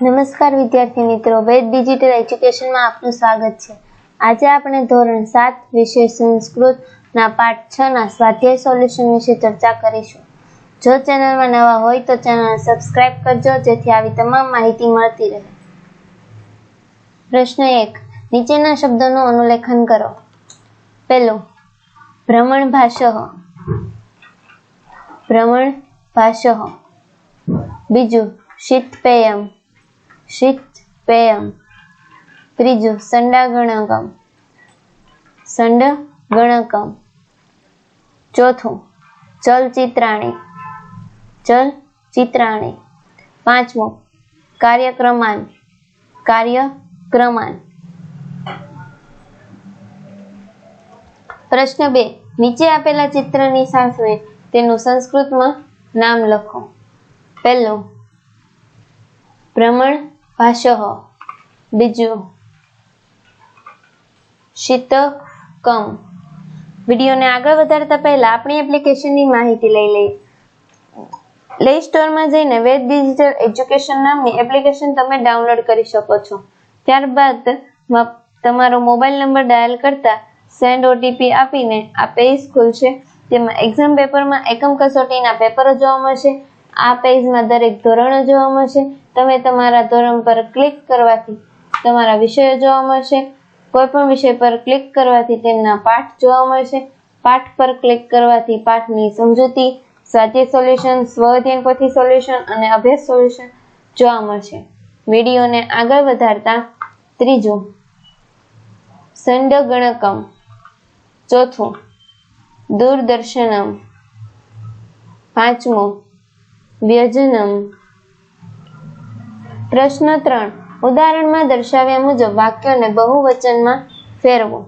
નમસ્કાર, વિદ્યાર્થી મિત્રો. વેદ ડિજિટલ એજ્યુકેશનમાં આપનું સ્વાગત છે. આજે આપણે ધોરણ સાત, વિષય સંસ્કૃતના પાઠ છ ના સ્વાધ્યાય સોલ્યુશન વિશે ચર્ચા કરીશું. જો ચેનલમાં નવા હોય તો ચેનલ સબસ્ક્રાઇબ કરજો, જેથી આવી તમામ માહિતી મળતી રહે. પ્રશ્ન એક, નીચેના શબ્દોનું અનુલેખન કરો. પહેલું, ભ્રમણ ભાષહ ભ્રમણ ભાષહ બીજું, શીતપેયમ. શીતપેયમ ત્રીજું સંડા ગણકમ સંડ ગણકમ ચોથું, ચલચિત્રાણી. ચલચિત્રાણી. પાંચમું, કાર્યક્રમાન. કાર્યક્રમાન. પ્રશ્ન બે, નીચે આપેલા ચિત્રની સાથે તેનું સંસ્કૃતમાં નામ લખો. પહેલું, ભ્રમણ ભાષહ બીજું શીતકમ. વિડીયોને આગળ વધારતા પહેલા આપણી એપ્લિકેશનની માહિતી લઈ લઈએ પ્લે સ્ટોરમાં જઈને વેદ ડિજિટલ એજ્યુકેશન નામની એપ્લિકેશન તમે ડાઉનલોડ કરી શકો છો. ત્યારબાદ તમારો મોબાઈલ નંબર ડાયલ કરતા સેન્ડ ઓટીપી આપીને આ પેજ ખુલશે. તેમાં એક્ઝામ પેપરમાં એકમ કસોટીના પેપરો જોવા મળશે. આ પેજમાં દરેક ધોરણો જોવા મળશે. તમે તમારા ધોરણ પર ક્લિક કરવાથી તમારા વિષયો જોવા મળશે. કોઈ પણ વિષય પર ક્લિક કરવાથી તેમના પાઠ જોવા મળશે. પાઠ પર ક્લિક કરવાથી પાઠની સમજૂતી, સાચી સોલ્યુશન સ્વઅધ્યયન પોથી સોલ્યુશન અને અભ્યાસ સોલ્યુશન જોવા મળશે. વિડીયોને આગળ વધારતા ત્રીજું, સંડગણકમ. ચોથું, દૂરદર્શનમ. પાંચમું, વ્યજનમ. પ્રશ્ન ત્રણ. ઉદાહરણમાં દર્શાવ્યા મુજબ વાક્યોને બહુવચનમાં ફેરવો.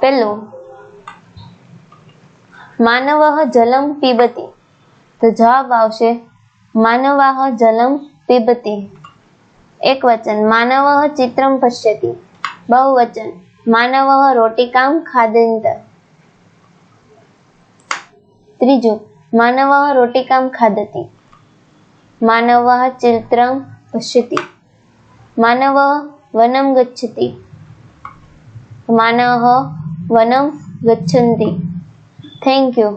પહેલું, માનવઃ જલમ પીબતી. તો જવાબ આવશે માનવાહ જલમ પીબતી. એક વચન, માનવઃ ચિત્રમ પશ્યતી. બહુવચન, માનવ રોટિકામ ખાદંત ત્રીજું, માનવ રોટિકામ ખાદતિ. માનવઃ ચિત્રં પશ્યતિ માનવ વનમ ગચ્છતિ માનવ વનમ ગચ્છંતિ થેન્ક યુ